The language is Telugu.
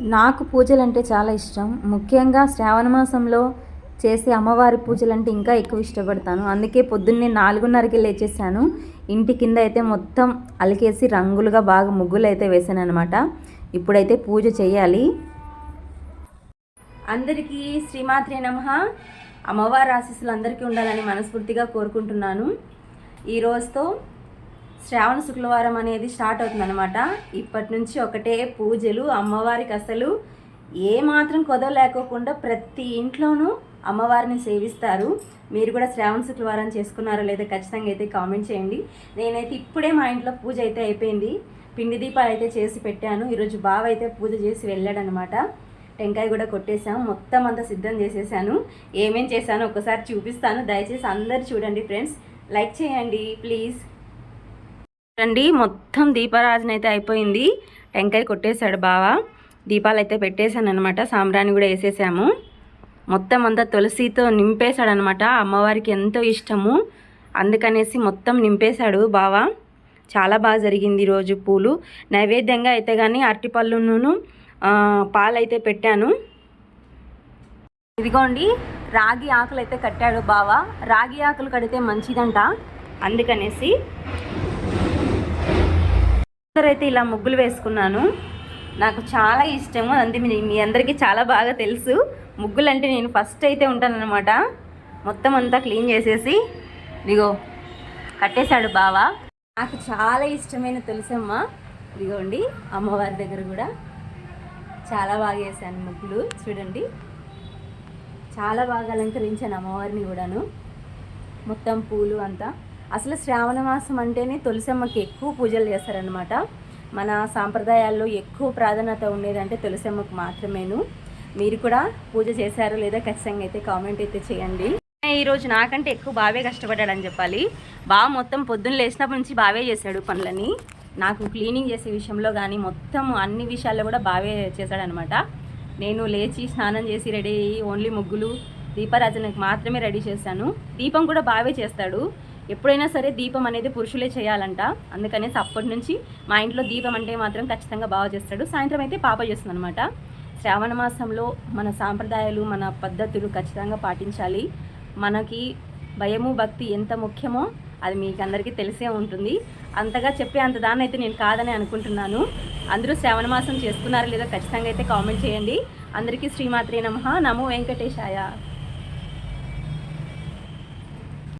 నాకు పూజలు అంటే చాలా ఇష్టం. ముఖ్యంగా శ్రావణ మాసంలో చేసే అమ్మవారి పూజలు అంటే ఇంకా ఎక్కువ ఇష్టపడతాను. అందుకే పొద్దున్నే నాలుగున్నరకి లేచేసాను ఇంటి కింద అయితే మొత్తం అలికేసి రంగులుగా బాగా ముగ్గులు అయితే వేసాను అనమాట ఇప్పుడైతే పూజ చేయాలి. అందరికీ శ్రీమాత్రే నమ. అమ్మవారి ఆశీస్సులు అందరికీ ఉండాలని మనస్ఫూర్తిగా కోరుకుంటున్నాను. ఈ రోజుతో శ్రావణ శుక్రవారం అనేది స్టార్ట్ అవుతుందన్నమాట. ఇప్పటి నుంచి ఒకటే పూజలు అమ్మవారికి అసలు ఏ మాత్రం కొదవ లేకోకుండా ప్రతి ఇంట్లోనూ అమ్మవారిని సేవిస్తారు. మీరు కూడా శ్రావణ శుక్రవారం చేసుకున్నారో లేదో ఖచ్చితంగా అయితే కామెంట్ చేయండి. నేనైతే ఇప్పుడే మా ఇంట్లో పూజ అయితే అయిపోయింది. పిండి దీపాలు అయితే చేసి పెట్టాను. ఈరోజు బావ అయితే పూజ చేసి వెళ్ళాడనమాట టెంకాయ కూడా కొట్టేశాం. మొత్తం అంతా సిద్ధం చేసేసాను. ఏమేం చేశానో ఒకసారి చూపిస్తాను. దయచేసి అందరు చూడండి ఫ్రెండ్స్. లైక్ చేయండి ప్లీజ్. రండి. మొత్తం దీపారాజన అయితే అయిపోయింది. టెంకాయ కొట్టేశాడు బావ. దీపాలు అయితే పెట్టేశాను అనమాట సాంబ్రాణి కూడా వేసేసాము. మొత్తం అంతా తులసితో నింపేశాడు అనమాట అమ్మవారికి ఎంతో ఇష్టము. అందుకనేసి మొత్తం నింపేశాడు బావ. చాలా బాగా జరిగింది ఈరోజు పూలు. నైవేద్యంగా అయితే కానీ అరటిపళ్ళును పాలు పాలైతే పెట్టాను. ఇదిగోండి రాగి ఆకులు అయితే కట్టాడు బావ. రాగి ఆకులు కడితే మంచిదంట. అందుకనేసి అయితే ఇలా ముగ్గులు వేసుకున్నాను. నాకు చాలా ఇష్టము. అంతే మీ మీ అందరికీ చాలా బాగా తెలుసు. ముగ్గులు అంటే నేను ఫస్ట్ అయితే ఉంటానన్నమాట. మొత్తం అంతా క్లీన్ చేసేసి ఇదిగో కట్టేశాడు బావా. నాకు చాలా ఇష్టమైన తులసమ్మ. ఇదిగోండి అమ్మవారి దగ్గర కూడా చాలా బాగా వేసాను ముగ్గులు. చూడండి చాలా బాగా అలంకరించాను అమ్మవారిని కూడాను. మొత్తం పూలు అంతా. అసలు శ్రావణ మాసం అంటేనే తులసమ్మకి ఎక్కువ పూజలు చేస్తారనమాట మన సాంప్రదాయాల్లో ఎక్కువ ప్రాధాన్యత ఉండేదంటే తులసమ్మకు మాత్రమేను. మీరు కూడా పూజ చేశారో లేదా ఖచ్చితంగా అయితే కామెంట్ అయితే చేయండి. ఈరోజు నాకంటే ఎక్కువ బావే కష్టపడ్డాడని చెప్పాలి. బావ మొత్తం పొద్దున్న లేచినప్పటి నుంచి బావే చేశాడు పనులని నాకు క్లీనింగ్ చేసే విషయంలో కానీ మొత్తం అన్ని విషయాల్లో కూడా బావే చేశాడనమాట నేను లేచి స్నానం చేసి రెడీ అయ్యి ఓన్లీ ముగ్గులు దీపారాజనకి మాత్రమే రెడీ చేశాను. దీపం కూడా బావే చేస్తాడు. ఎప్పుడైనా సరే దీపం అనేది పురుషులే చేయాలంట. అందుకనేసి అప్పటి నుంచి మా ఇంట్లో దీపం అంటే మాత్రం ఖచ్చితంగా బాగా చేస్తాడు. సాయంత్రం అయితే పాప చేస్తుంది అనమాట శ్రావణ మాసంలో మన సాంప్రదాయాలు మన పద్ధతులు ఖచ్చితంగా పాటించాలి. మనకి భయము భక్తి ఎంత ముఖ్యమో అది మీకు అందరికీ తెలిసే ఉంటుంది. అంతగా చెప్పే అంత దాన్ని అయితే నేను కాదని అనుకుంటున్నాను. అందరూ శ్రావణ మాసం చేసుకున్నారో లేదో ఖచ్చితంగా అయితే కామెంట్ చేయండి. అందరికీ శ్రీమాత్రే నమ. నమో వెంకటేశాయ.